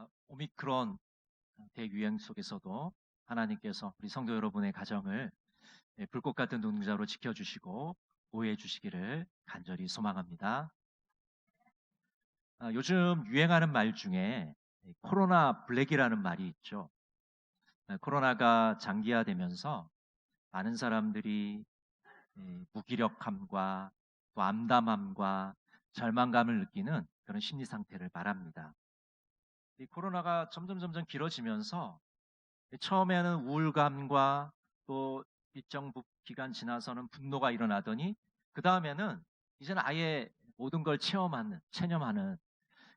아, 오미크론 대유행 속에서도 하나님께서 우리 성도 여러분의 가정을 예, 불꽃 같은 눈동자로 지켜주시고 보호해 주시기를 간절히 소망합니다. 아, 요즘 유행하는 말 중에 코로나 블랙이라는 말이 있죠. 아, 코로나가 장기화되면서 많은 사람들이 예, 무기력함과 또 암담함과 절망감을 느끼는 그런 심리 상태를 말합니다. 이 코로나가 점점 점점 길어지면서 처음에는 우울감과 또 일정 부- 기간 지나서는 분노가 일어나더니 그 다음에는 이제는 아예 모든 걸 체험하는 체념하는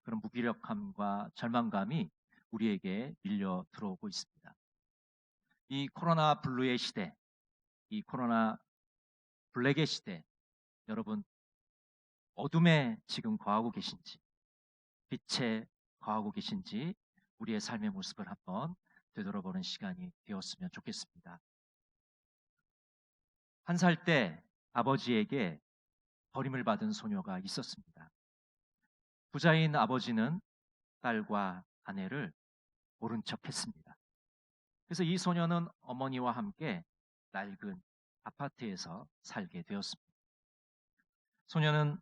그런 무기력함과 절망감이 우리에게 밀려 들어오고 있습니다. 이 코로나 블루의 시대, 이 코로나 블랙의 시대, 여러분 어둠에 지금 거하고 계신지, 빛에 거하고 계신지 우리의 삶의 모습을 한번 되돌아보는 시간이 되었으면 좋겠습니다. 한 살 때 아버지에게 버림을 받은 소녀가 있었습니다. 부자인 아버지는 딸과 아내를 모른 척 했습니다. 그래서 이 소녀는 어머니와 함께 낡은 아파트에서 살게 되었습니다. 소녀는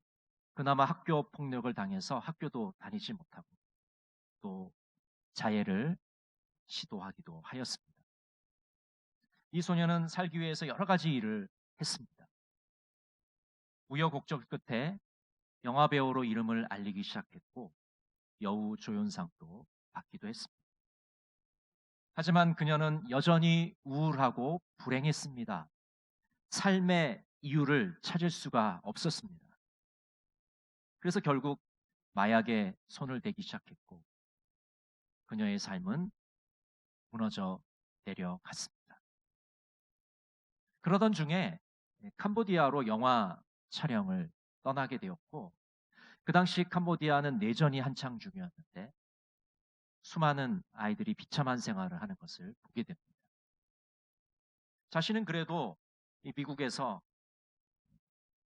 그나마 학교 폭력을 당해서 학교도 다니지 못하고 또 자해를 시도하기도 하였습니다. 이 소녀는 살기 위해서 여러 가지 일을 했습니다. 우여곡절 끝에 영화 배우로 이름을 알리기 시작했고 여우 조연상도 받기도 했습니다. 하지만 그녀는 여전히 우울하고 불행했습니다. 삶의 이유를 찾을 수가 없었습니다. 그래서 결국 마약에 손을 대기 시작했고 그녀의 삶은 무너져 내려갔습니다. 그러던 중에 캄보디아로 영화 촬영을 떠나게 되었고 그 당시 캄보디아는 내전이 한창 중이었는데 수많은 아이들이 비참한 생활을 하는 것을 보게 됩니다. 자신은 그래도 이 미국에서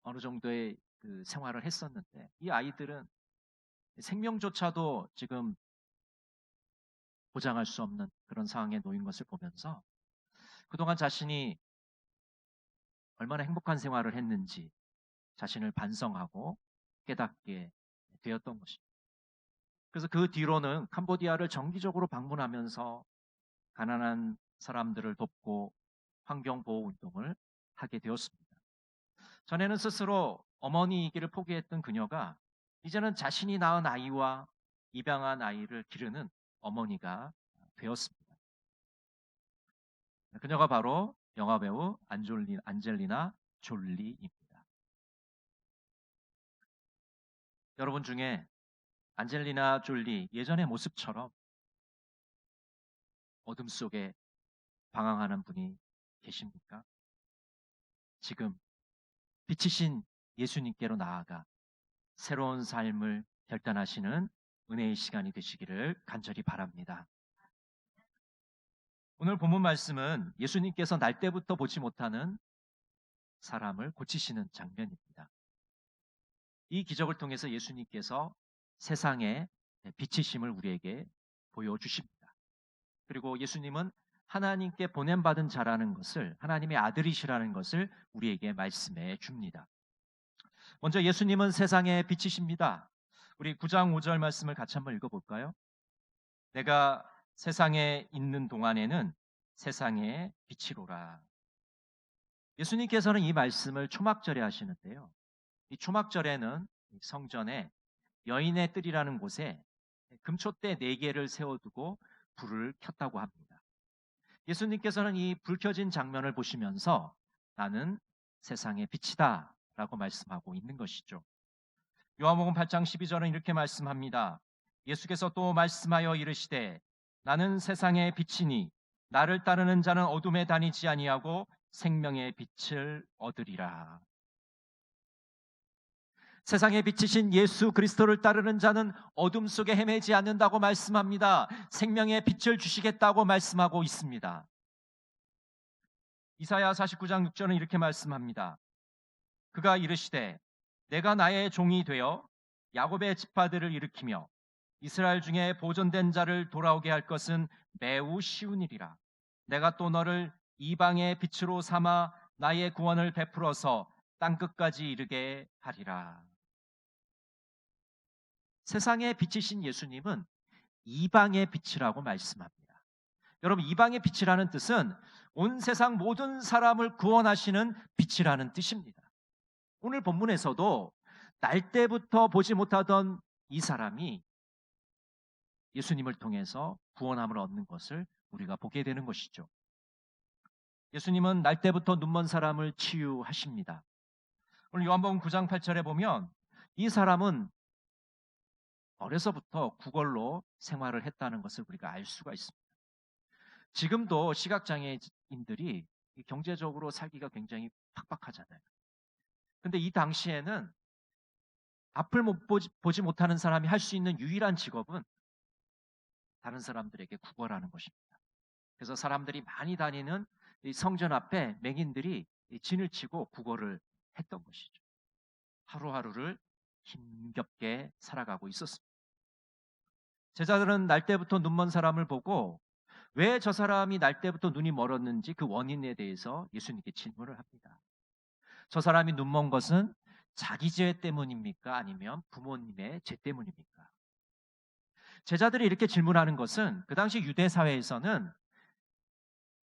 어느 정도의 그 생활을 했었는데 이 아이들은 생명조차도 지금 보장할 수 없는 그런 상황에 놓인 것을 보면서 그동안 자신이 얼마나 행복한 생활을 했는지 자신을 반성하고 깨닫게 되었던 것입니다. 그래서 그 뒤로는 캄보디아를 정기적으로 방문하면서 가난한 사람들을 돕고 환경보호 운동을 하게 되었습니다. 전에는 스스로 어머니이기를 포기했던 그녀가 이제는 자신이 낳은 아이와 입양한 아이를 기르는 어머니가 되었습니다. 그녀가 바로 영화 배우 안졸리, 안젤리나 졸리입니다. 여러분 중에 안젤리나 졸리 예전의 모습처럼 어둠 속에 방황하는 분이 계십니까? 지금 빛이신 예수님께로 나아가 새로운 삶을 결단하시는 은혜의 시간이 되시기를 간절히 바랍니다. 오늘 본문 말씀은 예수님께서 날 때부터 보지 못하는 사람을 고치시는 장면입니다. 이 기적을 통해서 예수님께서 세상의 빛이심을 우리에게 보여주십니다. 그리고 예수님은 하나님께 보냄받은 자라는 것을 하나님의 아들이시라는 것을 우리에게 말씀해 줍니다. 먼저 예수님은 세상의 빛이십니다. 우리 9장 5절 말씀을 같이 한번 읽어볼까요? 내가 세상에 있는 동안에는 세상의 빛이로라. 예수님께서는 이 말씀을 초막절에 하시는데요. 이 초막절에는 성전에 여인의 뜰이라는 곳에 금초대 네 개를 세워두고 불을 켰다고 합니다. 예수님께서는 이 불 켜진 장면을 보시면서 나는 세상의 빛이다 라고 말씀하고 있는 것이죠. 요한복음 8장 12절은 이렇게 말씀합니다. 예수께서 또 말씀하여 이르시되 나는 세상의 빛이니 나를 따르는 자는 어둠에 다니지 아니하고 생명의 빛을 얻으리라. 세상에 비치신 예수 그리스도를 따르는 자는 어둠 속에 헤매지 않는다고 말씀합니다. 생명의 빛을 주시겠다고 말씀하고 있습니다. 이사야 49장 6절은 이렇게 말씀합니다. 그가 이르시되 내가 나의 종이 되어 야곱의 지파들을 일으키며 이스라엘 중에 보존된 자를 돌아오게 할 것은 매우 쉬운 일이라. 내가 또 너를 이방의 빛으로 삼아 나의 구원을 베풀어서 땅 끝까지 이르게 하리라. 세상의 빛이신 예수님은 이방의 빛이라고 말씀합니다. 여러분, 이방의 빛이라는 뜻은 온 세상 모든 사람을 구원하시는 빛이라는 뜻입니다. 오늘 본문에서도 날 때부터 보지 못하던 이 사람이 예수님을 통해서 구원함을 얻는 것을 우리가 보게 되는 것이죠. 예수님은 날 때부터 눈먼 사람을 치유하십니다. 오늘 요한복음 9장 8절에 보면 이 사람은 어려서부터 구걸로 생활을 했다는 것을 우리가 알 수가 있습니다. 지금도 시각장애인들이 경제적으로 살기가 굉장히 팍팍하잖아요. 근데 이 당시에는 앞을 못 보지, 보지 못하는 사람이 할 수 있는 유일한 직업은 다른 사람들에게 구걸하는 것입니다. 그래서 사람들이 많이 다니는 성전 앞에 맹인들이 진을 치고 구걸을 했던 것이죠. 하루하루를 힘겹게 살아가고 있었습니다. 제자들은 날 때부터 눈먼 사람을 보고 왜 저 사람이 날 때부터 눈이 멀었는지 그 원인에 대해서 예수님께 질문을 합니다. 저 사람이 눈먼 것은 자기 죄 때문입니까? 아니면 부모님의 죄 때문입니까? 제자들이 이렇게 질문하는 것은 그 당시 유대 사회에서는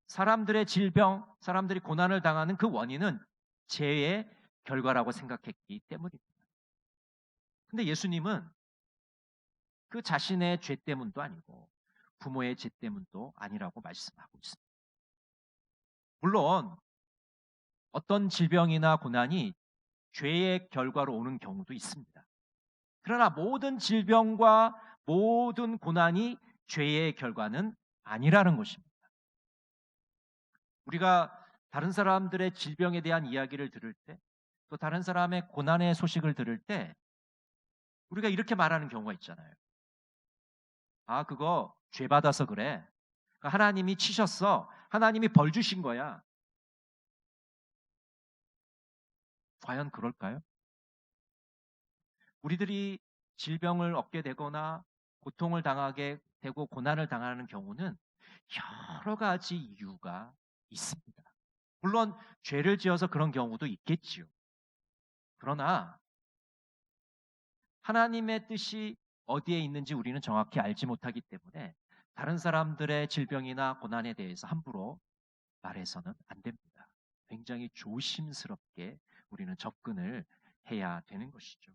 사람들의 질병, 사람들이 고난을 당하는 그 원인은 죄의 결과라고 생각했기 때문입니다. 근데 예수님은 그 자신의 죄 때문도 아니고 부모의 죄 때문도 아니라고 말씀하고 있습니다. 물론 어떤 질병이나 고난이 죄의 결과로 오는 경우도 있습니다. 그러나 모든 질병과 모든 고난이 죄의 결과는 아니라는 것입니다. 우리가 다른 사람들의 질병에 대한 이야기를 들을 때, 또 다른 사람의 고난의 소식을 들을 때, 우리가 이렇게 말하는 경우가 있잖아요. 아, 그거 죄 받아서 그래. 그러니까 하나님이 치셨어. 하나님이 벌 주신 거야. 과연 그럴까요? 우리들이 질병을 얻게 되거나 고통을 당하게 되고 고난을 당하는 경우는 여러 가지 이유가 있습니다. 물론 죄를 지어서 그런 경우도 있겠지요. 그러나 하나님의 뜻이 어디에 있는지 우리는 정확히 알지 못하기 때문에 다른 사람들의 질병이나 고난에 대해서 함부로 말해서는 안 됩니다. 굉장히 조심스럽게 우리는 접근을 해야 되는 것이죠.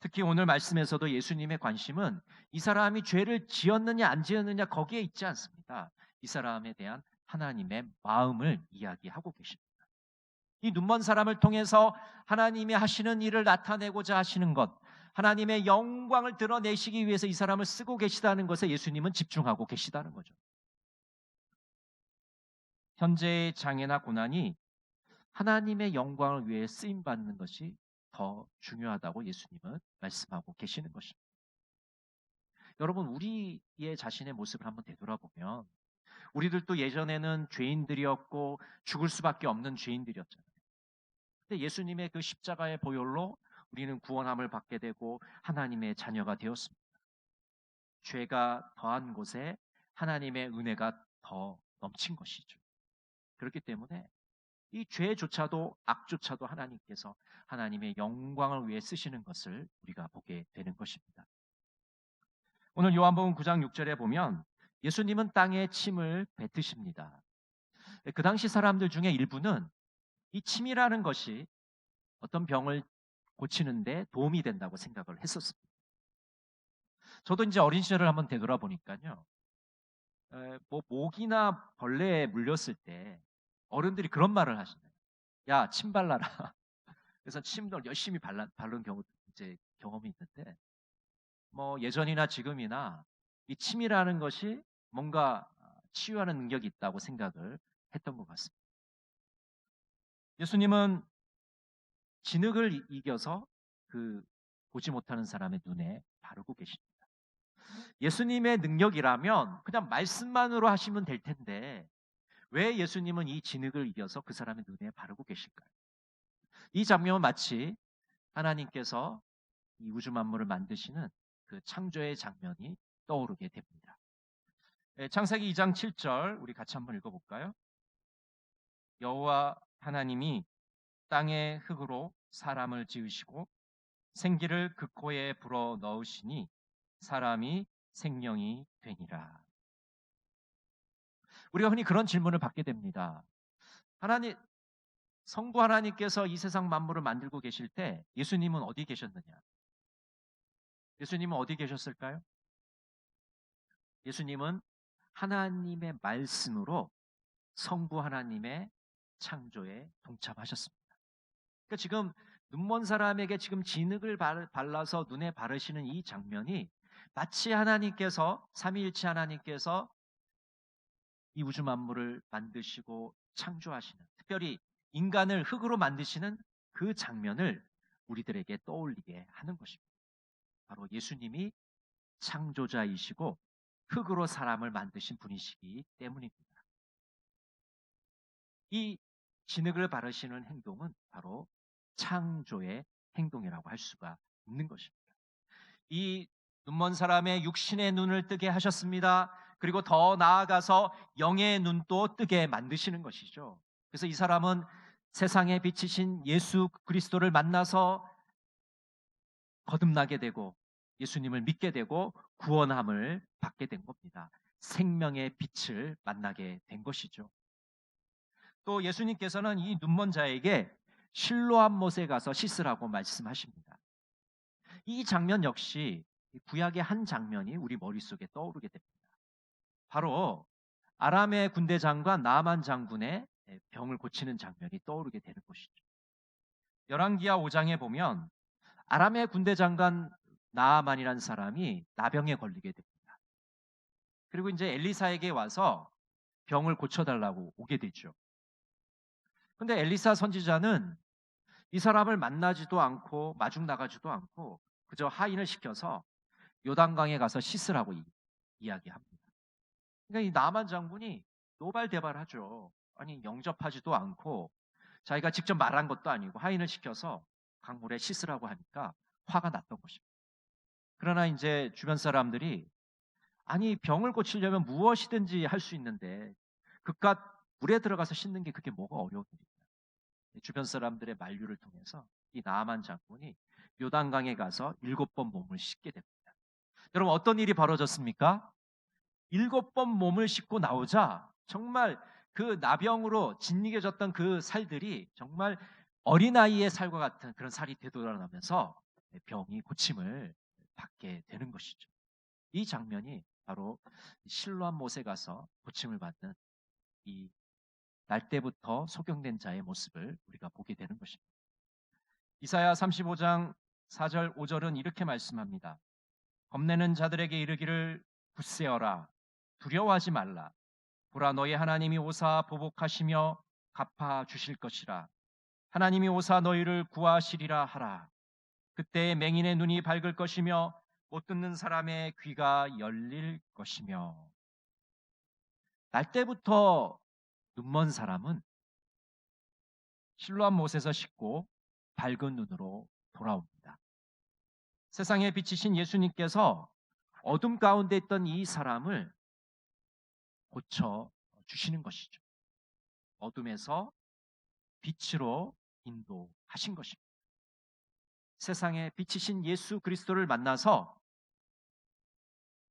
특히 오늘 말씀에서도 예수님의 관심은 이 사람이 죄를 지었느냐 안 지었느냐 거기에 있지 않습니다. 이 사람에 대한 하나님의 마음을 이야기하고 계십니다. 이 눈먼 사람을 통해서 하나님이 하시는 일을 나타내고자 하시는 것, 하나님의 영광을 드러내시기 위해서 이 사람을 쓰고 계시다는 것에 예수님은 집중하고 계시다는 거죠. 현재의 장애나 고난이 하나님의 영광을 위해 쓰임 받는 것이 더 중요하다고 예수님은 말씀하고 계시는 것입니다. 여러분, 우리의 자신의 모습을 한번 되돌아보면 우리들도 예전에는 죄인들이었고 죽을 수밖에 없는 죄인들이었잖아요. 근데 예수님의 그 십자가의 보혈로 우리는 구원함을 받게 되고 하나님의 자녀가 되었습니다. 죄가 더한 곳에 하나님의 은혜가 더 넘친 것이죠. 그렇기 때문에 이 죄조차도 악조차도 하나님께서 하나님의 영광을 위해 쓰시는 것을 우리가 보게 되는 것입니다. 오늘 요한복음 9장 6절에 보면 예수님은 땅에 침을 뱉으십니다. 그 당시 사람들 중에 일부는 이 침이라는 것이 어떤 병을 고치는데 도움이 된다고 생각을 했었습니다. 저도 이제 어린 시절을 한번 되돌아보니까요. 뭐 모기나 벌레에 물렸을 때 어른들이 그런 말을 하시네요. 야, 침 발라라. 그래서 침을 열심히 발라, 바른 경우 이제 경험이 있는데 뭐 예전이나 지금이나 이 침이라는 것이 뭔가 치유하는 능력이 있다고 생각을 했던 것 같습니다. 예수님은 진흙을 이겨서 그 보지 못하는 사람의 눈에 바르고 계십니다. 예수님의 능력이라면 그냥 말씀만으로 하시면 될 텐데 왜 예수님은 이 진흙을 이겨서 그 사람의 눈에 바르고 계실까요? 이 장면은 마치 하나님께서 이 우주 만물을 만드시는 그 창조의 장면이 떠오르게 됩니다. 예, 창세기 2장 7절 우리 같이 한번 읽어볼까요? 여호와 하나님이 땅의 흙으로 사람을 지으시고 생기를 그 코에 불어 넣으시니 사람이 생명이 되니라. 우리가 흔히 그런 질문을 받게 됩니다. 하나님, 성부 하나님께서 이 세상 만물을 만들고 계실 때 예수님은 어디 계셨느냐? 예수님은 어디 계셨을까요? 예수님은 하나님의 말씀으로 성부 하나님의 창조에 동참하셨습니다. 그러니까 지금 눈먼 사람에게 지금 진흙을 발라서 눈에 바르시는 이 장면이 마치 하나님께서 삼위일체 하나님께서 이 우주 만물을 만드시고 창조하시는 특별히 인간을 흙으로 만드시는 그 장면을 우리들에게 떠올리게 하는 것입니다. 바로 예수님이 창조자이시고 흙으로 사람을 만드신 분이시기 때문입니다. 이 진흙을 바르시는 행동은 바로 창조의 행동이라고 할 수가 있는 것입니다. 이 눈먼 사람의 육신의 눈을 뜨게 하셨습니다. 그리고 더 나아가서 영의 눈도 뜨게 만드시는 것이죠. 그래서 이 사람은 세상에 비치신 예수 그리스도를 만나서 거듭나게 되고 예수님을 믿게 되고 구원함을 받게 된 겁니다. 생명의 빛을 만나게 된 것이죠. 또 예수님께서는 이 눈먼 자에게 실로암 못에 가서 씻으라고 말씀하십니다. 이 장면 역시 구약의 한 장면이 우리 머릿속에 떠오르게 됩니다. 바로 아람의 군대 장관 나만 장군의 병을 고치는 장면이 떠오르게 되는 것이죠. 열왕기하 5장에 보면 아람의 군대 장관 나만이라는 사람이 나병에 걸리게 됩니다. 그리고 이제 엘리사에게 와서 병을 고쳐달라고 오게 되죠. 근데 엘리사 선지자는 이 사람을 만나지도 않고 마중 나가지도 않고 그저 하인을 시켜서 요단강에 가서 씻으라고 이, 이야기합니다. 그러니까 이 나만 장군이 노발대발하죠. 아니 영접하지도 않고 자기가 직접 말한 것도 아니고 하인을 시켜서 강물에 씻으라고 하니까 화가 났던 것입니다. 그러나 이제 주변 사람들이 아니 병을 고치려면 무엇이든지 할 수 있는데 그깟 물에 들어가서 씻는 게 그게 뭐가 어려운 일이냐. 주변 사람들의 만류를 통해서 이 나만 장군이 요단강에 가서 일곱 번 몸을 씻게 됩니다. 여러분 어떤 일이 벌어졌습니까? 일곱 번 몸을 씻고 나오자 정말 그 나병으로 짓이겨졌던 그 살들이 정말 어린아이의 살과 같은 그런 살이 되돌아나면서 병이 고침을 받게 되는 것이죠. 이 장면이 바로 실로암 못에 가서 고침을 받는 이 날 때부터 소경된 자의 모습을 우리가 보게 되는 것입니다. 이사야 35장 4절 5절은 이렇게 말씀합니다. 겁내는 자들에게 이르기를 굳세어라 두려워하지 말라. 보라 너희 하나님이 오사 보복하시며 갚아 주실 것이라. 하나님이 오사 너희를 구하시리라 하라. 그때 맹인의 눈이 밝을 것이며 못 듣는 사람의 귀가 열릴 것이며. 날 때부터 눈먼 사람은 실로한 못에서 씻고 밝은 눈으로 돌아옵니다. 세상에 비치신 예수님께서 어둠 가운데 있던 이 사람을 고쳐 주시는 것이죠. 어둠에서 빛으로 인도하신 것입니다. 세상에 비치신 예수 그리스도를 만나서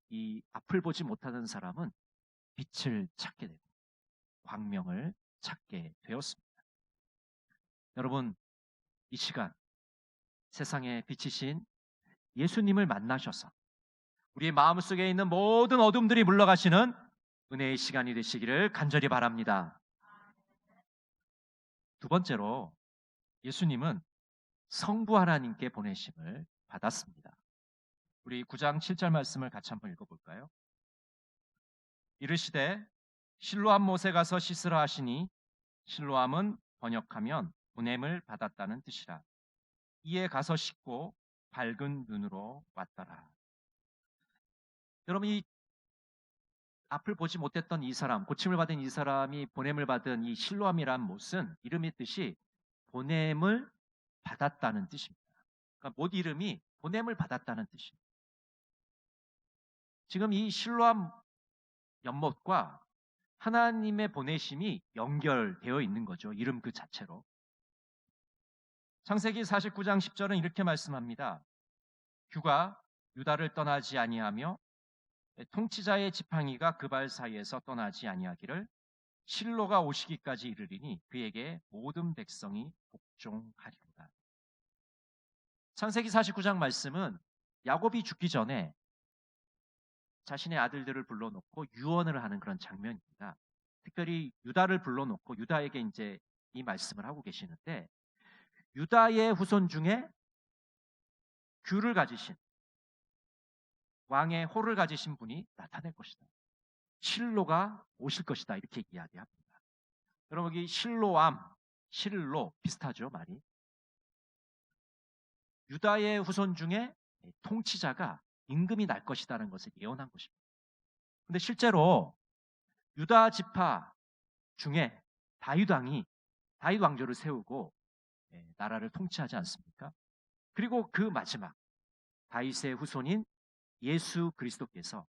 이 앞을 보지 못하는 사람은 빛을 찾게 되고 광명을 찾게 되었습니다. 여러분, 이 시간 세상에 비치신 예수님을 만나셔서 우리의 마음속에 있는 모든 어둠들이 물러가시는 은혜의 시간이 되시기를 간절히 바랍니다. 두 번째로 예수님은 성부 하나님께 보내심을 받았습니다. 우리 9장 7절 말씀을 같이 한번 읽어볼까요? 이르시되 실로암 못에 가서 씻으라 하시니 실로암은 번역하면 보냄을 받았다는 뜻이라. 이에 가서 씻고 밝은 눈으로 왔더라. 여러분 이 앞을 보지 못했던 이 사람, 고침을 받은 이 사람이 보냄을 받은 이 실로암이란 못은 이름의 뜻이 보냄을 받았다는 뜻입니다. 그러니까 못 이름이 보냄을 받았다는 뜻입니다. 지금 이 실로암 연못과 하나님의 보내심이 연결되어 있는 거죠. 이름 그 자체로. 창세기 49장 10절은 이렇게 말씀합니다. 규가 유다를 떠나지 아니하며 통치자의 지팡이가 그 발 사이에서 떠나지 아니하기를 실로가 오시기까지 이르리니 그에게 모든 백성이 복종하리로다. 창세기 49장 말씀은 야곱이 죽기 전에 자신의 아들들을 불러놓고 유언을 하는 그런 장면입니다. 특별히 유다를 불러놓고 유다에게 이제 이 말씀을 하고 계시는데 유다의 후손 중에 규를 가지신 왕의 호를 가지신 분이 나타날 것이다. 실로가 오실 것이다. 이렇게 이야기합니다. 여러분 여기 실로암, 실로 비슷하죠 말이. 유다의 후손 중에 통치자가 임금이 날 것이다는 것을 예언한 것입니다. 근데 실제로 유다 지파 중에 다윗 왕이 다윗 왕조를 세우고 예, 나라를 통치하지 않습니까? 그리고 그 마지막 다윗의 후손인 예수 그리스도께서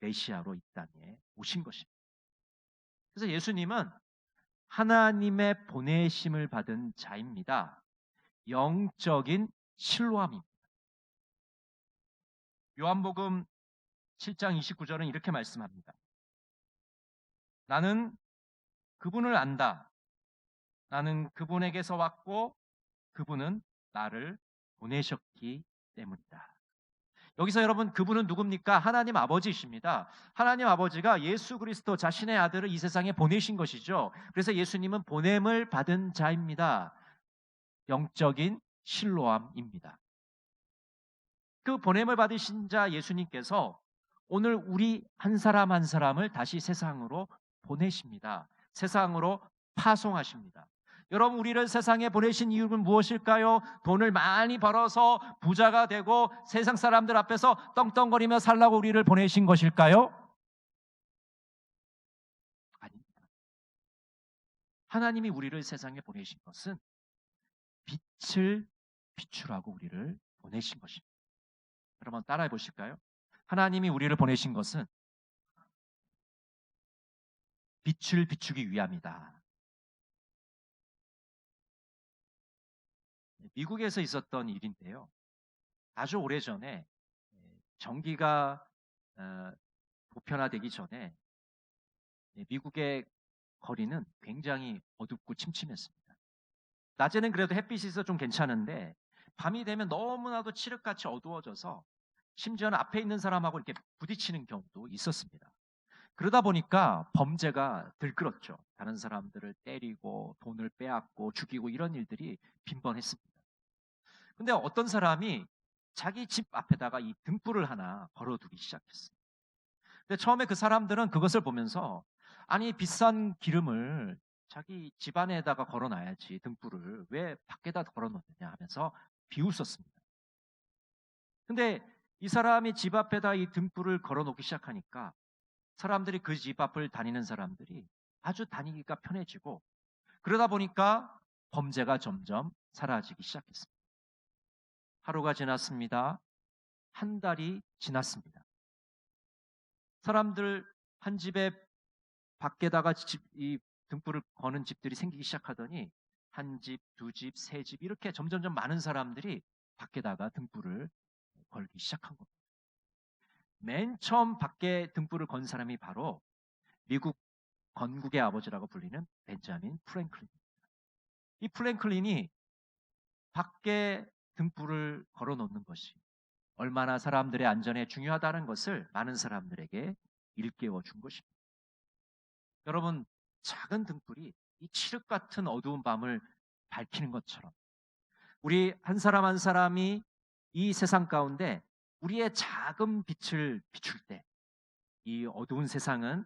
메시아로 이 땅에 오신 것입니다. 그래서 예수님은 하나님의 보내심을 받은 자입니다. 영적인 실로함입니다. 요한복음 7장 29절은 이렇게 말씀합니다. 나는 그분을 안다. 나는 그분에게서 왔고 그분은 나를 보내셨기 때문이다. 여기서 여러분 그분은 누굽니까? 하나님 아버지이십니다. 하나님 아버지가 예수 그리스도 자신의 아들을 이 세상에 보내신 것이죠. 그래서 예수님은 보냄을 받은 자입니다. 영적인 실로함입니다. 그 보냄을 받으신 자 예수님께서 오늘 우리 한 사람 한 사람을 다시 세상으로 보내십니다. 세상으로 파송하십니다. 여러분 우리를 세상에 보내신 이유는 무엇일까요? 돈을 많이 벌어서 부자가 되고 세상 사람들 앞에서 떵떵거리며 살라고 우리를 보내신 것일까요? 아닙니다. 하나님이 우리를 세상에 보내신 것은 빛을 비추라고 우리를 보내신 것입니다. 여러분 따라해 보실까요? 하나님이 우리를 보내신 것은 빛을 비추기 위함이다. 미국에서 있었던 일인데요. 아주 오래 전에 전기가 어, 보편화되기 전에 미국의 거리는 굉장히 어둡고 침침했습니다. 낮에는 그래도 햇빛이 있어 좀 괜찮은데 밤이 되면 너무나도 칠흑같이 어두워져서 심지어는 앞에 있는 사람하고 이렇게 부딪히는 경우도 있었습니다. 그러다 보니까 범죄가 들끓었죠. 다른 사람들을 때리고 돈을 빼앗고 죽이고 이런 일들이 빈번했습니다. 근데 어떤 사람이 자기 집 앞에다가 이 등불을 하나 걸어두기 시작했어요. 근데 처음에 그 사람들은 그것을 보면서 아니 비싼 기름을 자기 집 안에다가 걸어놔야지 등불을 왜 밖에다 걸어놓느냐 하면서 비웃었습니다. 근데 이 사람이 집 앞에다 이 등불을 걸어놓기 시작하니까 사람들이 그 집 앞을 다니는 사람들이 아주 다니기가 편해지고 그러다 보니까 범죄가 점점 사라지기 시작했습니다. 하루가 지났습니다. 한 달이 지났습니다. 사람들 한 집에 밖에다가 집, 이 등불을 거는 집들이 생기기 시작하더니 한 집, 두 집, 세 집 이렇게 점점점 많은 사람들이 밖에다가 등불을 걸기 시작한 겁니다. 맨 처음 밖에 등불을 건 사람이 바로 미국 건국의 아버지라고 불리는 벤자민 프랭클린입니다. 이 프랭클린이 밖에 등불을 걸어 놓는 것이 얼마나 사람들의 안전에 중요하다는 것을 많은 사람들에게 일깨워 준 것입니다. 여러분, 작은 등불이 이 칠흑 같은 어두운 밤을 밝히는 것처럼 우리 한 사람 한 사람이 이 세상 가운데 우리의 작은 빛을 비출 때 이 어두운 세상은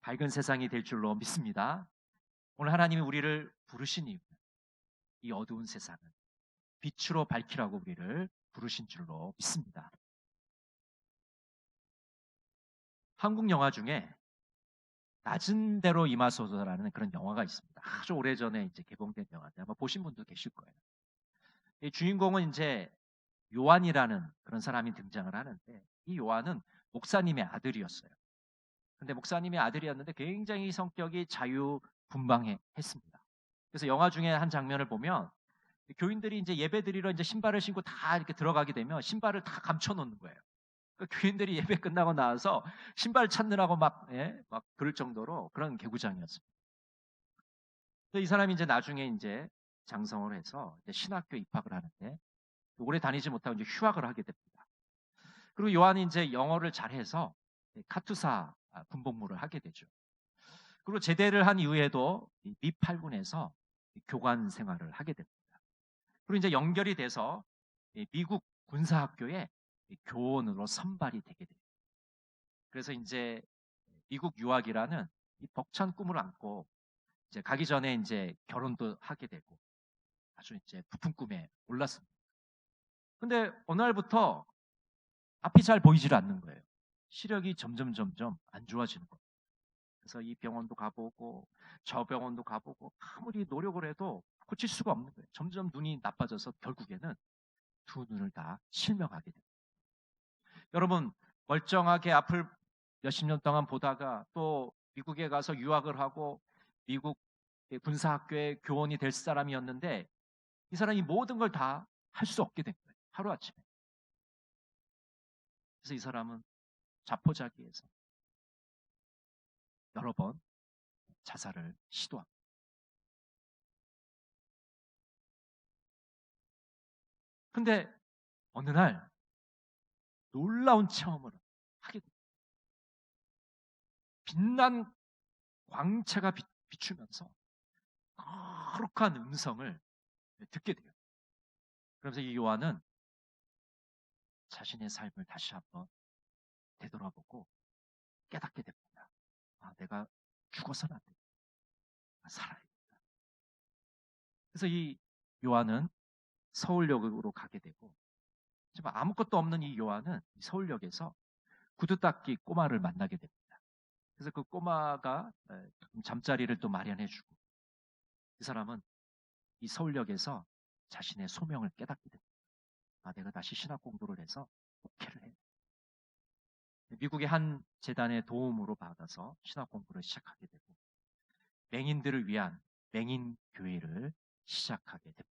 밝은 세상이 될 줄로 믿습니다. 오늘 하나님이 우리를 부르신 이유, 이 어두운 세상은 빛으로 밝히라고 우리를 부르신 줄로 믿습니다. 한국 영화 중에 낮은 대로 임하소서라는 그런 영화가 있습니다. 아주 오래전에 이제 개봉된 영화인데 아마 보신 분도 계실 거예요. 이 주인공은 이제 요한이라는 그런 사람이 등장을 하는데 이 요한은 목사님의 아들이었어요. 근데 목사님의 아들이었는데 굉장히 성격이 자유분방했습니다. 그래서 영화 중에 한 장면을 보면 교인들이 이제 예배 드리러 이제 신발을 신고 다 이렇게 들어가게 되면 신발을 다 감춰 놓는 거예요. 그러니까 교인들이 예배 끝나고 나와서 신발 찾느라고 막, 예, 막 그럴 정도로 그런 개구장이었습니다. 이 사람이 이제 나중에 이제 장성을 해서 이제 신학교 입학을 하는데 오래 다니지 못하고 이제 휴학을 하게 됩니다. 그리고 요한이 이제 영어를 잘해서 카투사 군복무를 하게 되죠. 그리고 제대를 한 이후에도 미 8군에서 교관 생활을 하게 됩니다. 그리고 이제 연결이 돼서 미국 군사학교에 교원으로 선발이 되게 돼요. 그래서 이제 미국 유학이라는 이 벅찬 꿈을 안고 이제 가기 전에 이제 결혼도 하게 되고 아주 이제 부푼 꿈에 올랐습니다. 근데 어느 날부터 앞이 잘 보이질 않는 거예요. 시력이 점점 점점 안 좋아지는 거예요. 그래서 이 병원도 가보고 저 병원도 가보고 아무리 노력을 해도 고칠 수가 없는 거예요. 점점 눈이 나빠져서 결국에는 두 눈을 다 실명하게 됩니다. 여러분 멀쩡하게 앞을 몇십 년 동안 보다가 또 미국에 가서 유학을 하고 미국 군사학교의 교원이 될 사람이었는데 이 사람이 모든 걸 다 할 수 없게 된 거예요. 하루아침에. 그래서 이 사람은 자포자기해서 여러 번 자살을 시도합니다. 근데 어느 날 놀라운 체험을 하게 됩니다. 빛난 광채가 비추면서 거룩한 음성을 듣게 돼요. 그러면서 이 요한은 자신의 삶을 다시 한번 되돌아보고 깨닫게 됩니다. 아, 내가 죽어서는 안 돼. 살아야겠다. 그래서 이 요한은 서울역으로 가게 되고 정말 아무것도 없는 이 요한은 서울역에서 구두 닦기 꼬마를 만나게 됩니다. 그래서 그 꼬마가 잠자리를 또 마련해주고 이 사람은 이 서울역에서 자신의 소명을 깨닫게 됩니다. 아, 내가 다시 신학 공부를 해서 목회를 해. 미국의 한 재단의 도움으로 받아서 신학 공부를 시작하게 되고 맹인들을 위한 맹인 교회를 시작하게 됩니다.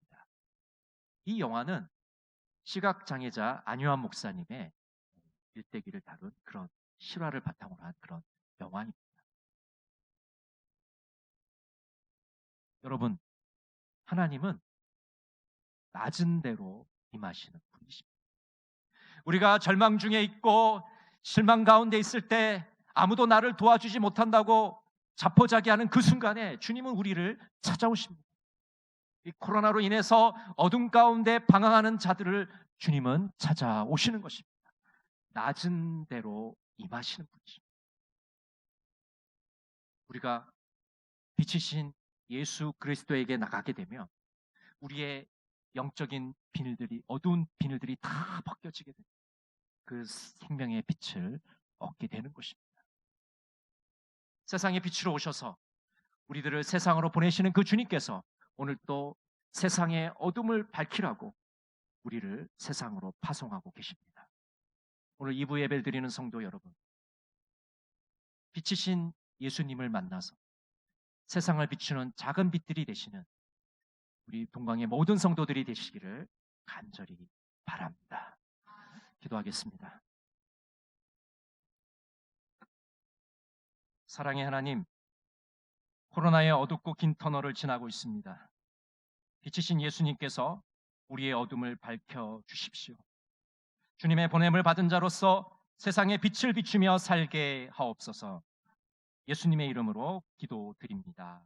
이 영화는 시각 장애자 안유한 목사님의 일대기를 다룬 그런 실화를 바탕으로 한 그런 영화입니다. 여러분, 하나님은 낮은 대로 임하시는 분이십니다. 우리가 절망 중에 있고 실망 가운데 있을 때 아무도 나를 도와주지 못한다고 자포자기하는 그 순간에 주님은 우리를 찾아오십니다. 이 코로나로 인해서 어둠 가운데 방황하는 자들을 주님은 찾아오시는 것입니다. 낮은 대로 임하시는 분이십니다. 우리가 빛이신 예수 그리스도에게 나가게 되면 우리의 영적인 비늘들이 어두운 비늘들이 다 벗겨지게 됩니다. 그 생명의 빛을 얻게 되는 것입니다. 세상의 빛으로 오셔서 우리들을 세상으로 보내시는 그 주님께서 오늘 또 세상의 어둠을 밝히라고 우리를 세상으로 파송하고 계십니다. 오늘 2부 예배를 드리는 성도 여러분, 빛이신 예수님을 만나서 세상을 비추는 작은 빛들이 되시는 우리 동방의 모든 성도들이 되시기를 간절히 바랍니다. 기도하겠습니다. 사랑의 하나님, 코로나의 어둡고 긴 터널을 지나고 있습니다. 빛이신 예수님께서 우리의 어둠을 밝혀 주십시오. 주님의 보냄을 받은 자로서 세상에 빛을 비추며 살게 하옵소서. 예수님의 이름으로 기도드립니다.